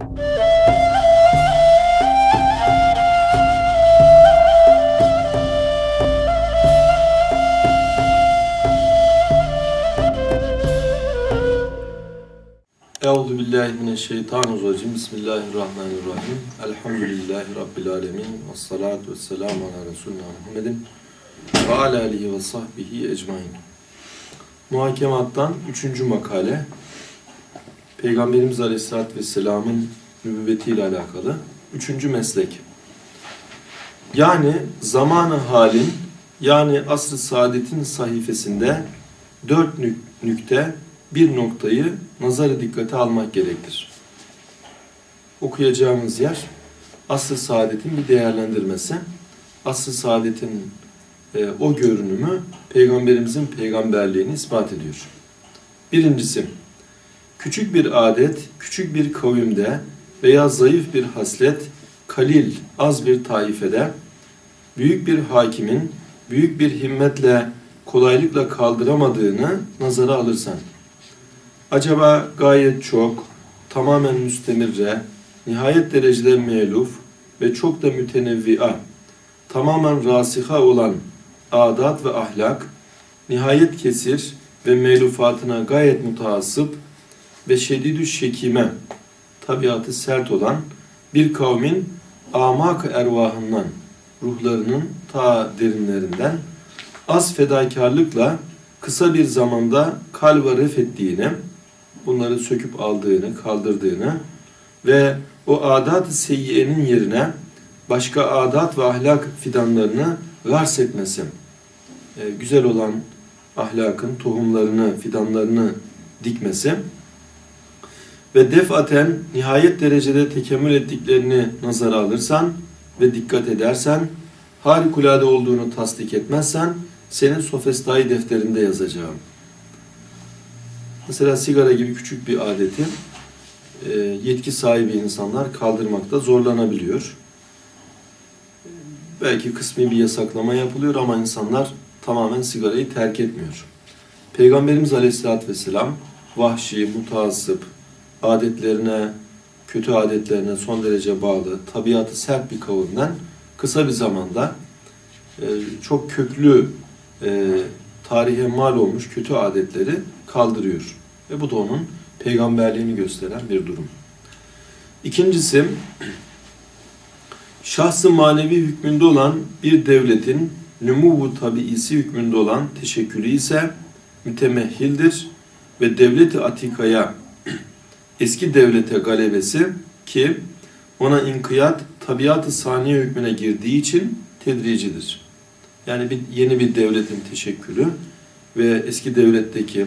Euzu billahi mineşşeytanirracim. Bismillahirrahmanirrahim. Elhamdülillahi rabbil alamin. Ves salatu vesselamu ala resulina Muhammedin ve ala alihi ve sahbihi ecmaîn. Muhakemattan üçüncü makale. Peygamberimiz Aleyhisselatü Vesselam'ın nübüvvetiyle alakalı. Üçüncü meslek. Yani zamanı halin, yani asr-ı saadetin sayfasında dört nük- nükte bir noktayı nazarı dikkate almak gerektir. Okuyacağımız yer asr-ı saadetin bir değerlendirmesi. Asr-ı saadetin e, o görünümü peygamberimizin peygamberliğini ispat ediyor. Birincisi, küçük bir adet, küçük bir kavimde veya zayıf bir haslet, kalil, az bir taifede, büyük bir hakimin büyük bir himmetle, kolaylıkla kaldıramadığını nazara alırsan, acaba gayet çok, tamamen müstemirre, nihayet derecede meluf ve çok da mütenevvi'a, tamamen rasiha olan adat ve ahlak, nihayet kesir ve melufatına gayet mutaassıp ve şedidü şekime, tabiatı sert olan bir kavmin amak ervahından, ruhlarının ta derinlerinden az fedakarlıkla kısa bir zamanda kalba ref ettiğini, bunları söküp aldığını, kaldırdığını ve o adat-ı seyyiyenin yerine başka adat ve ahlak fidanlarını gars etmesi, e, güzel olan ahlakın tohumlarını, fidanlarını dikmesi ve defaten nihayet derecede tekemmül ettiklerini nazara alırsan ve dikkat edersen, harikulade olduğunu tasdik etmezsen, senin sofestayı defterinde yazacağım. Mesela sigara gibi küçük bir adeti e, yetki sahibi insanlar kaldırmakta zorlanabiliyor. Belki kısmi bir yasaklama yapılıyor ama insanlar tamamen sigarayı terk etmiyor. Peygamberimiz Aleyhisselatü Vesselam vahşi, mutaassıp, adetlerine, kötü adetlerine son derece bağlı, tabiatı sert bir kavimden kısa bir zamanda e, çok köklü e, tarihe mal olmuş kötü adetleri kaldırıyor. Ve bu da onun peygamberliğini gösteren bir durum. İkincisi, şahsı manevi hükmünde olan bir devletin numuvu tabiisi hükmünde olan teşekkülü ise mütemehhildir ve devleti atikaya eski devlete galebesi ki ona inkiyat tabiatı saniye hükmüne girdiği için tedricidir. Yani bir yeni bir devletin teşekkülü ve eski devletteki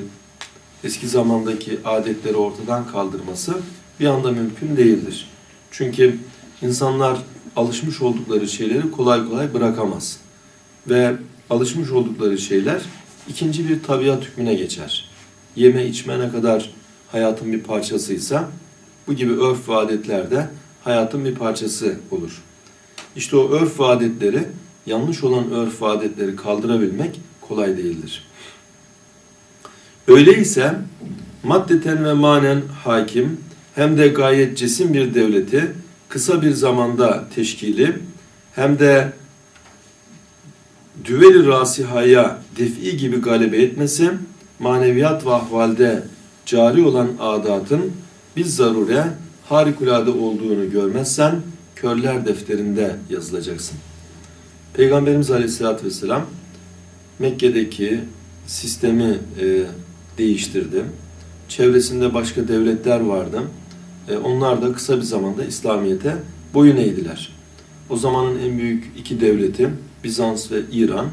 eski zamandaki adetleri ortadan kaldırması bir anda mümkün değildir. Çünkü insanlar alışmış oldukları şeyleri kolay kolay bırakamaz. Ve alışmış oldukları şeyler ikinci bir tabiat hükmüne geçer. Yeme içme ne kadar hayatın bir parçasıysa bu gibi örf ve adetler de hayatın bir parçası olur. İşte o örf ve adetleri, yanlış olan örf ve adetleri kaldırabilmek kolay değildir. Öyleyse maddeten ve manen hakim hem de gayet cesim bir devleti kısa bir zamanda teşkili hem de düveli rasihaya def'i gibi galebe etmesi maneviyat ve ahvalde cari olan adatın biz zarure harikulade olduğunu görmezsen körler defterinde yazılacaksın. Peygamberimiz Aleyhisselatü Vesselam Mekke'deki sistemi e, değiştirdi. Çevresinde başka devletler vardı. E, onlar da kısa bir zamanda İslamiyet'e boyun eğdiler. O zamanın en büyük iki devleti Bizans ve İran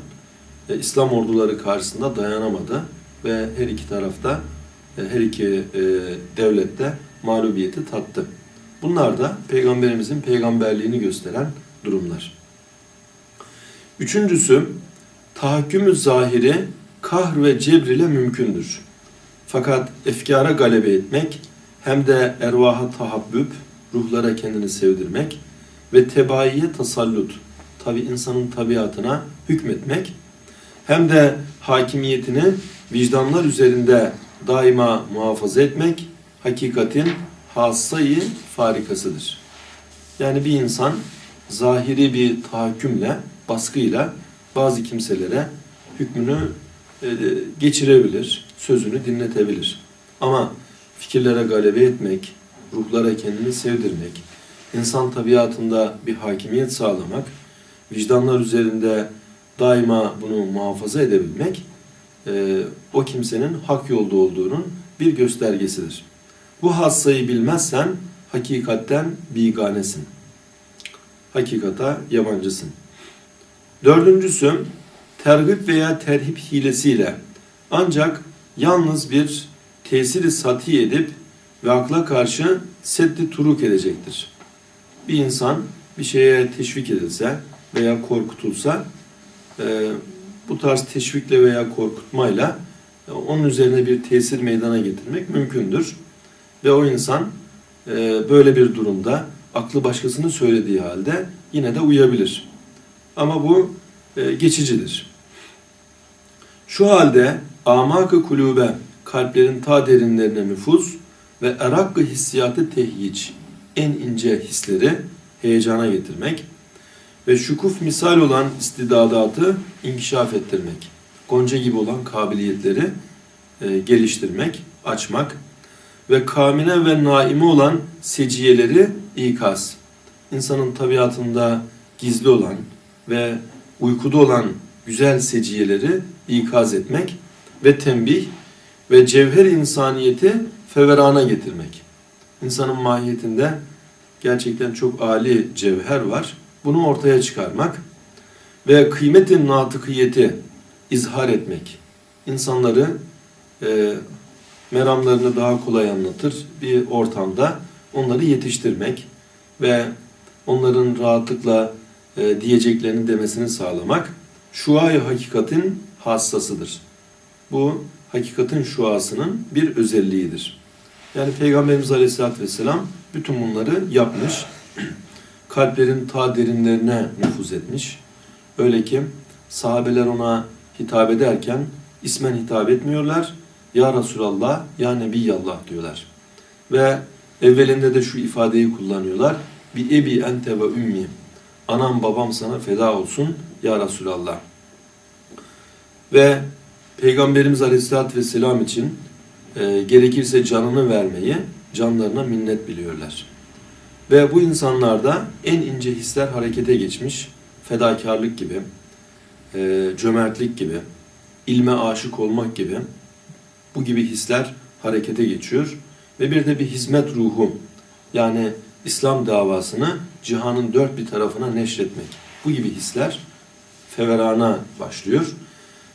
e, İslam orduları karşısında dayanamadı ve her iki tarafta her iki e, devlette mağlubiyeti tattı. Bunlar da peygamberimizin peygamberliğini gösteren durumlar. Üçüncüsü tahakkümü zahiri kahr ve cebr ile mümkündür. Fakat efkara galebe etmek hem de ervaha tahabbüp, ruhlara kendini sevdirmek ve tebaiye tasallut, tabi insanın tabiatına hükmetmek hem de hakimiyetini vicdanlar üzerinde daima muhafaza etmek, hakikatin hassayı farikasıdır. Yani bir insan zahiri bir tahakkümle, baskıyla bazı kimselere hükmünü e, geçirebilir, sözünü dinletebilir. Ama fikirlere galebe etmek, ruhlara kendini sevdirmek, insan tabiatında bir hakimiyet sağlamak, vicdanlar üzerinde daima bunu muhafaza edebilmek, e, o kimsenin hak yolda olduğunun bir göstergesidir. Bu hassayı bilmezsen hakikatten biganesin. Hakikata yabancısın. Dördüncüsü, tergip veya terhip hilesiyle ancak yalnız bir tesiri sati edip ve akla karşı seddi turuk edecektir. Bir insan bir şeye teşvik edilse veya korkutulsa e, bu tarz teşvikle veya korkutmayla e, onun üzerine bir tesir meydana getirmek mümkündür. Ve o insan e, böyle bir durumda aklı başkasının söylediği halde yine de uyabilir. Ama bu e, geçicidir. Şu halde amak-ı kulübe, kalplerin ta derinlerine nüfuz ve erak-ı hissiyatı tehyic, en ince hisleri heyecana getirmek ve şukuf misal olan istidadatı inkişaf ettirmek, gonca gibi olan kabiliyetleri e, geliştirmek, açmak ve kamine ve naime olan seciyeleri ikaz. İnsanın tabiatında gizli olan ve uykuda olan güzel seciyeleri ikaz etmek ve tembih ve cevher insaniyeti feverana getirmek. İnsanın mahiyetinde gerçekten çok âli cevher var. Bunu ortaya çıkarmak ve kıymetin natıkiyeti izhar etmek. İnsanları e, meramlarını daha kolay anlatır bir ortamda onları yetiştirmek ve onların rahatlıkla e, diyeceklerini demesini sağlamak şuayı hakikatin hassasıdır. Bu hakikatin şuasının bir özelliğidir. Yani Peygamberimiz Aleyhisselatü Vesselam bütün bunları yapmış. Kalplerin ta derinlerine nüfuz etmiş. Öyle ki sahabeler ona hitap ederken ismen hitap etmiyorlar. Ya Resulallah, Ya Nebiyallah diyorlar. Ve evvelinde de şu ifadeyi kullanıyorlar. Bi ebi ente ve ümmi. Anam babam sana feda olsun ya Resulallah. Ve Peygamberimiz Aleyhisselatü Vesselam için e, gerekirse canını vermeyi canlarına minnet biliyorlar. Ve bu insanlarda en ince hisler harekete geçmiş. Fedakarlık gibi, e, cömertlik gibi, ilme aşık olmak gibi bu gibi hisler harekete geçiyor. Ve bir de bir hizmet ruhu yani İslam davasını cihanın dört bir tarafına neşretmek. Bu gibi hisler feverana başlıyor.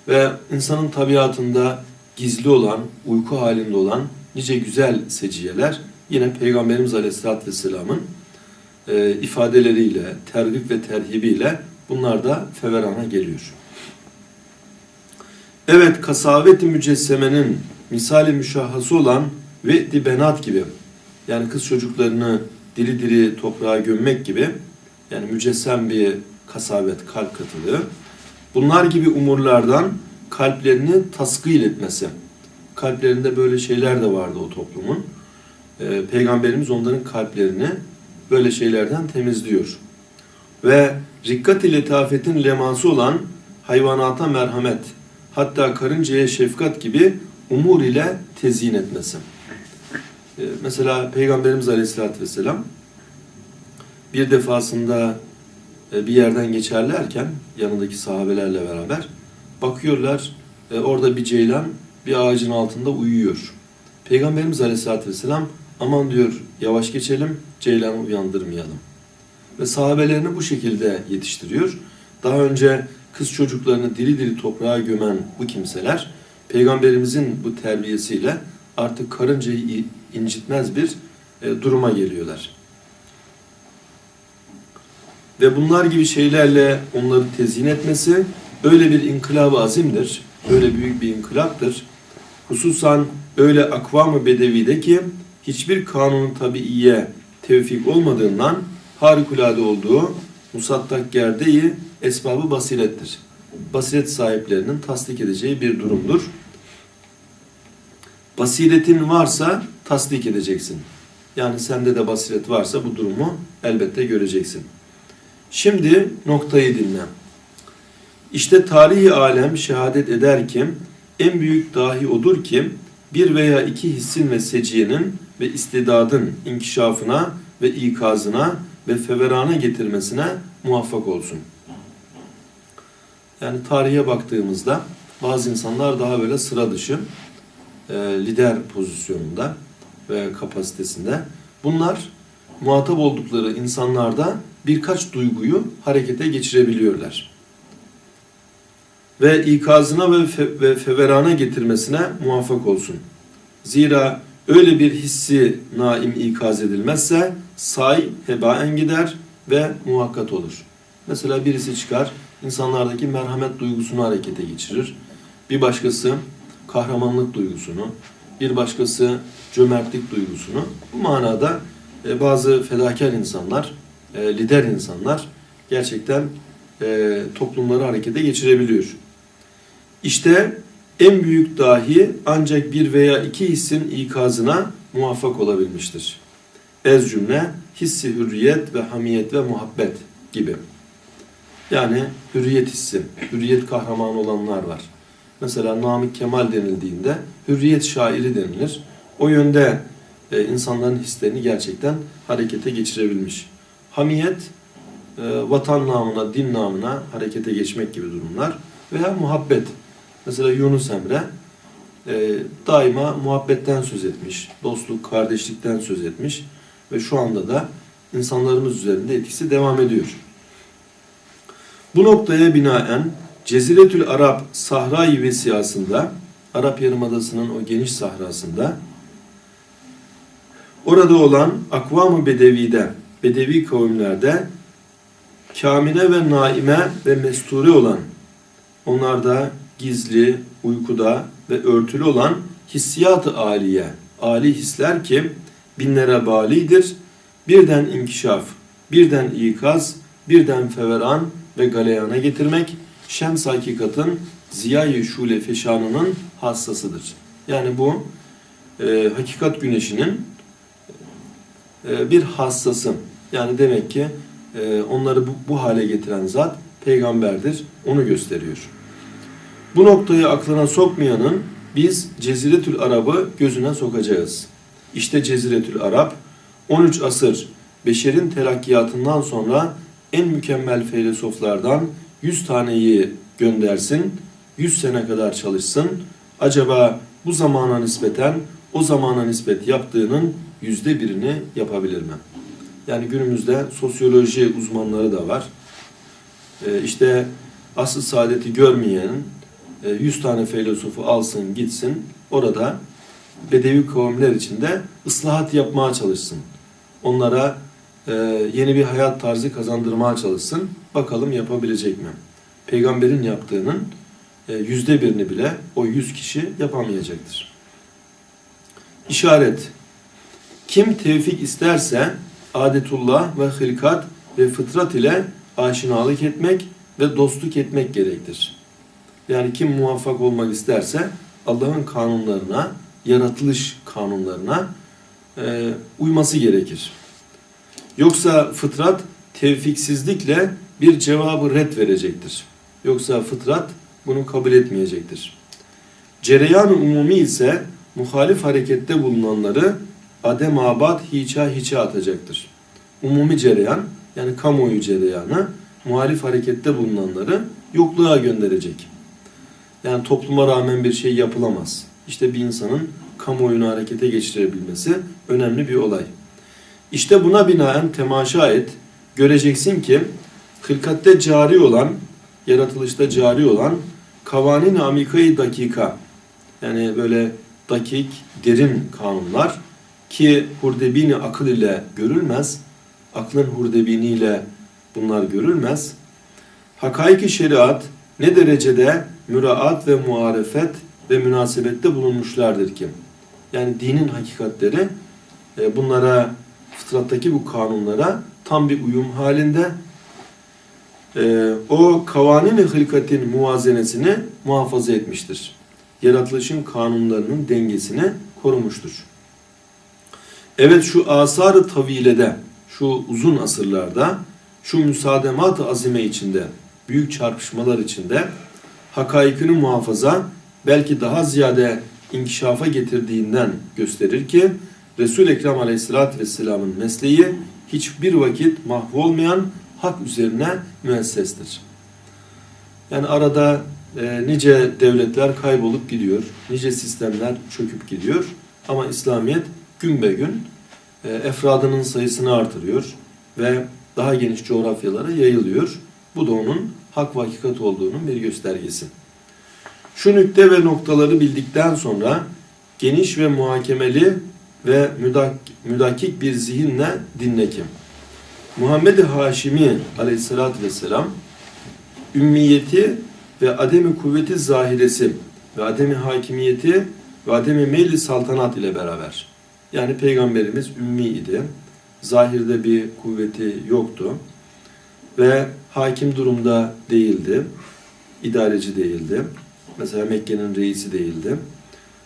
Ve insanın tabiatında gizli olan, uyku halinde olan nice güzel seciyeler yine Peygamberimiz Aleyhisselatü Vesselam'ın e, ifadeleriyle, tergip ve terhibiyle bunlar da feverana geliyor. Evet, kasavet-i mücessemenin misali müşahhası olan ve dibenat gibi yani kız çocuklarını diri diri toprağa gömmek gibi yani mücessem bir kasabet, kalp katılığı. Bunlar gibi umurlardan kalplerini taskıyıl etmesi. Kalplerinde böyle şeyler de vardı o toplumun. Ee, Peygamberimiz onların kalplerini böyle şeylerden temizliyor. Ve rikkat ile letafetin leması olan hayvanata merhamet, hatta karıncaya şefkat gibi umur ile tezyin etmesi. Ee, mesela Peygamberimiz Aleyhisselatü Vesselam bir defasında e, bir yerden geçerlerken yanındaki sahabelerle beraber bakıyorlar e, orada bir ceylan bir ağacın altında uyuyor. Peygamberimiz Aleyhisselatü Vesselam aman diyor yavaş geçelim ceylanı uyandırmayalım. Ve sahabelerini bu şekilde yetiştiriyor. Daha önce kız çocuklarını diri diri toprağa gömen bu kimseler Peygamberimizin bu terbiyesiyle artık karıncayı incitmez bir e, duruma geliyorlar. Ve bunlar gibi şeylerle onları tezyin etmesi öyle bir inkılab azimdir. Öyle büyük bir inkılaptır. Hususan öyle akvam-ı bedevide ki hiçbir kanun tabiiye tevfik olmadığından harikulade olduğu musattak gerdeyi esbabı basirettir. Basiret sahiplerinin tasdik edeceği bir durumdur. Basiretin varsa tasdik edeceksin. Yani sende de basiret varsa bu durumu elbette göreceksin. Şimdi noktayı dinle. İşte tarihi alem şehadet eder ki en büyük dahi odur ki bir veya iki hissin ve seciyenin ve istidadın inkişafına ve ikazına ve feverana getirmesine muvaffak olsun. Yani tarihe baktığımızda bazı insanlar daha böyle sıra dışı e, lider pozisyonunda ve kapasitesinde. Bunlar muhatap oldukları insanlarda birkaç duyguyu harekete geçirebiliyorlar. Ve ikazına ve, fe, ve feverana getirmesine muvaffak olsun. Zira öyle bir hissi naim ikaz edilmezse say hebaen gider ve muhakkat olur. Mesela birisi çıkar, insanlardaki merhamet duygusunu harekete geçirir. Bir başkası kahramanlık duygusunu, bir başkası cömertlik duygusunu. Bu manada e, bazı fedakar insanlar, e, lider insanlar gerçekten e, toplumları harekete geçirebiliyor. İşte en büyük dahi ancak bir veya iki hissin ikazına muvaffak olabilmiştir. Ez cümle hissi hürriyet ve hamiyet ve muhabbet gibi. Yani hürriyet hissi, hürriyet kahramanı olanlar var. Mesela Namık Kemal denildiğinde hürriyet şairi denilir. O yönde e, insanların hislerini gerçekten harekete geçirebilmiş. Hamiyet, e, vatan namına, din namına harekete geçmek gibi durumlar. Veya muhabbet. Mesela Yunus Emre e, daima muhabbetten söz etmiş, dostluk, kardeşlikten söz etmiş ve şu anda da insanlarımız üzerinde etkisi devam ediyor. Bu noktaya binaen Ceziretül Arap Sahra-i Vesiyasında, Arap Yarımadası'nın o geniş sahrasında orada olan Akvam-ı Bedevi'de, Bedevi kavimlerde kamile ve naime ve mesture olan, onlarda gizli, uykuda ve örtülü olan hissiyat-ı aliye, ali hisler ki binlere balidir, birden inkişaf, birden ikaz, birden feveran ve galeyana getirmek, şems hakikatın ziya-i şule feşanının hassasıdır. Yani bu e, hakikat güneşinin e, bir hassası. Yani demek ki e, onları bu, bu hale getiren zat peygamberdir. Onu gösteriyor. Bu noktayı aklına sokmayanın biz Ceziretül Arab'ı gözüne sokacağız. İşte Ceziretül Arap 13 asır beşerin terakkiyatından sonra en mükemmel filozoflardan 100 taneyi göndersin, 100 sene kadar çalışsın. Acaba bu zamana nispeten o zamana nispet yaptığının yüzde birini yapabilir mi? Yani günümüzde sosyoloji uzmanları da var. Ee, işte asıl saadeti görmeyenin 100 tane filozofu alsın gitsin orada Bedevi kavimler içinde ıslahat yapmaya çalışsın. Onlara e, yeni bir hayat tarzı kazandırmaya çalışsın. Bakalım yapabilecek mi? Peygamberin yaptığının e, yüzde birini bile o yüz kişi yapamayacaktır. İşaret. Kim tevfik isterse adetullah ve hılkat ve fıtrat ile aşinalık etmek ve dostluk etmek gerektir. Yani kim muvaffak olmak isterse Allah'ın kanunlarına, yaratılış kanunlarına e, uyması gerekir. Yoksa fıtrat tevfiksizlikle bir cevabı red verecektir. Yoksa fıtrat bunu kabul etmeyecektir. Cereyan umumi ise muhalif harekette bulunanları adem abad hiça hiça atacaktır. Umumi cereyan yani kamuoyu cereyanı muhalif harekette bulunanları yokluğa gönderecek. Yani topluma rağmen bir şey yapılamaz. İşte bir insanın kamuoyunu harekete geçirebilmesi önemli bir olay. İşte buna binaen temaşa et. Göreceksin ki hılkatte cari olan, yaratılışta cari olan kavanin amikayı dakika yani böyle dakik, derin kanunlar ki hurdebini akıl ile görülmez, aklın hurdebini ile bunlar görülmez. Hakaiki şeriat ne derecede müraat ve muarefet ve münasebette bulunmuşlardır ki. Yani dinin hakikatleri e, bunlara, fıtrattaki bu kanunlara tam bir uyum halinde e, o kavanin-i hılkatin muvazenesini muhafaza etmiştir. Yaratılışın kanunlarının dengesini korumuştur. Evet şu asar-ı tavilede, şu uzun asırlarda, şu müsaademat-ı azime içinde, büyük çarpışmalar içinde hakaikini muhafaza belki daha ziyade inkişafa getirdiğinden gösterir ki Resul-i Ekrem Aleyhisselatü Vesselam'ın mesleği hiçbir vakit mahvolmayan hak üzerine müessestir. Yani arada e, nice devletler kaybolup gidiyor, nice sistemler çöküp gidiyor ama İslamiyet gün be gün e, efradının sayısını artırıyor ve daha geniş coğrafyalara yayılıyor. Bu da onun hak ve hakikat olduğunun bir göstergesi. Şu nükte ve noktaları bildikten sonra geniş ve muhakemeli ve müdak müdakik bir zihinle dinle kim? Muhammed-i Haşimi aleyhissalatü vesselam ümmiyeti ve ademi kuvveti zahiresi ve ademi hakimiyeti ve ademi meyli saltanat ile beraber. Yani peygamberimiz ümmi idi. Zahirde bir kuvveti yoktu. Ve hakim durumda değildi. İdareci değildi. Mesela Mekke'nin reisi değildi.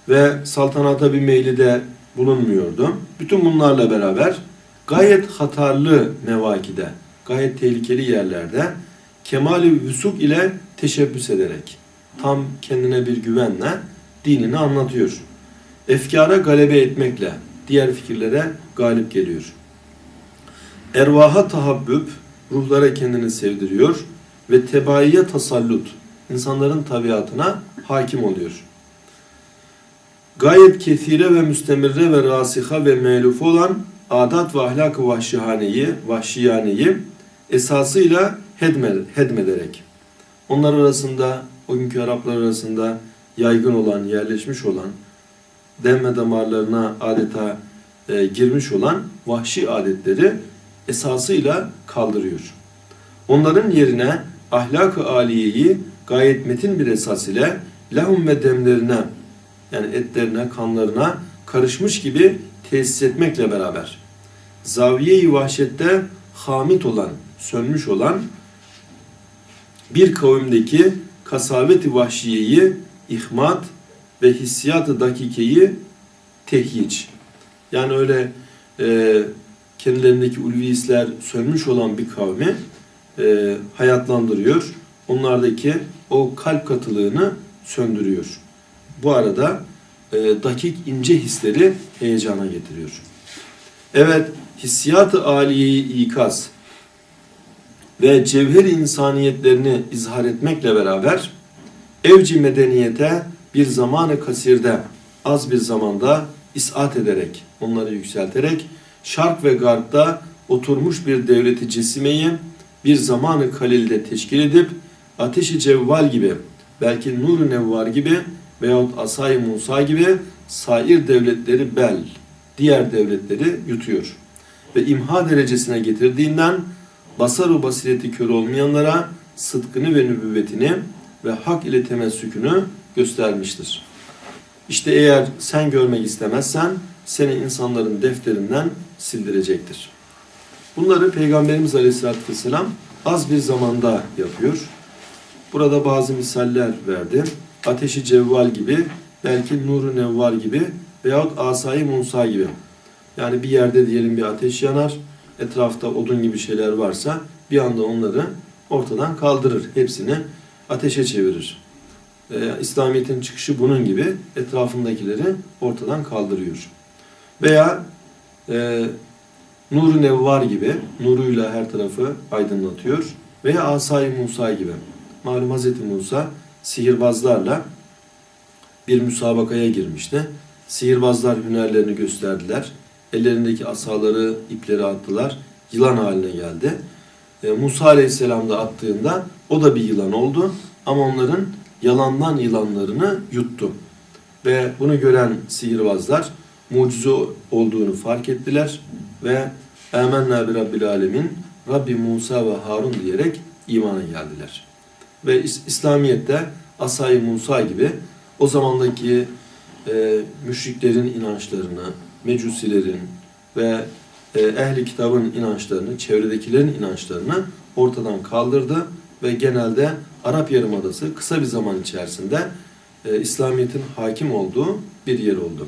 Ve saltanata bir meyli de bulunmuyordu. Bütün bunlarla beraber gayet hatarlı mevakide, gayet tehlikeli yerlerde kemali vüsuk ile teşebbüs ederek tam kendine bir güvenle dinini anlatıyor. Efkara galebe etmekle diğer fikirlere galip geliyor. Ervaha tahabbüb, ruhlara kendini sevdiriyor ve tebaiye tasallut, insanların tabiatına hakim oluyor. Gayet kethire ve müstemirre ve rasiha ve melufu olan adat ve ahlak-ı vahşihaneyi, vahşiyaneyi esasıyla hedme, hedmederek onlar arasında, o günkü Araplar arasında yaygın olan, yerleşmiş olan, demme damarlarına adeta e, girmiş olan vahşi adetleri esasıyla kaldırıyor. Onların yerine ahlak-ı aliyeyi gayet metin bir esas ile lahum ve demlerine yani etlerine, kanlarına karışmış gibi tesis etmekle beraber zaviye-i vahşette hamit olan, sönmüş olan bir kavimdeki kasaveti vahşiyeyi ihmat ve hissiyatı dakikeyi tehyic. Yani öyle e, kendilerindeki ulvi hisler sönmüş olan bir kavmi e, hayatlandırıyor. Onlardaki o kalp katılığını söndürüyor. Bu arada e, dakik ince hisleri heyecana getiriyor. Evet, hissiyat-ı aliyeyi ikaz ve cevher insaniyetlerini izhar etmekle beraber evci medeniyete bir zamanı kasirde az bir zamanda isat ederek, onları yükselterek şark ve garpta oturmuş bir devleti cesimeyi bir zamanı kalilde teşkil edip ateşi cevval gibi belki nur nevvar gibi veyahut asay Musa gibi sair devletleri bel, diğer devletleri yutuyor. Ve imha derecesine getirdiğinden basaru basireti kör olmayanlara sıdkını ve nübüvvetini ve hak ile temessükünü göstermiştir. İşte eğer sen görmek istemezsen seni insanların defterinden sildirecektir. Bunları Peygamberimiz Aleyhisselatü Vesselam az bir zamanda yapıyor. Burada bazı misaller verdi. Ateşi cevval gibi, belki nuru nevvar gibi veyahut asayı Musa gibi. Yani bir yerde diyelim bir ateş yanar, etrafta odun gibi şeyler varsa bir anda onları ortadan kaldırır. Hepsini ateşe çevirir. Ee, İslamiyet'in çıkışı bunun gibi etrafındakileri ortadan kaldırıyor. Veya e, Nur-u Nevvar gibi nuruyla her tarafı aydınlatıyor. Veya Asay Musa gibi. Malum Hz. Musa sihirbazlarla bir müsabakaya girmişti. Sihirbazlar hünerlerini gösterdiler. Ellerindeki asaları, ipleri attılar. Yılan haline geldi. E, Musa Aleyhisselam da attığında o da bir yılan oldu. Ama onların yalandan yılanlarını yuttu. Ve bunu gören sihirbazlar mucize olduğunu fark ettiler ve Âmennâ bi Rabbil Alemin Rabbi Musa ve Harun diyerek imana geldiler. Ve İs- İslamiyet'te Asay Musa gibi o zamandaki e, müşriklerin inançlarını, mecusilerin ve e, ehli kitabın inançlarını, çevredekilerin inançlarını ortadan kaldırdı ve genelde Arap Yarımadası kısa bir zaman içerisinde e, İslamiyet'in hakim olduğu bir yer oldu.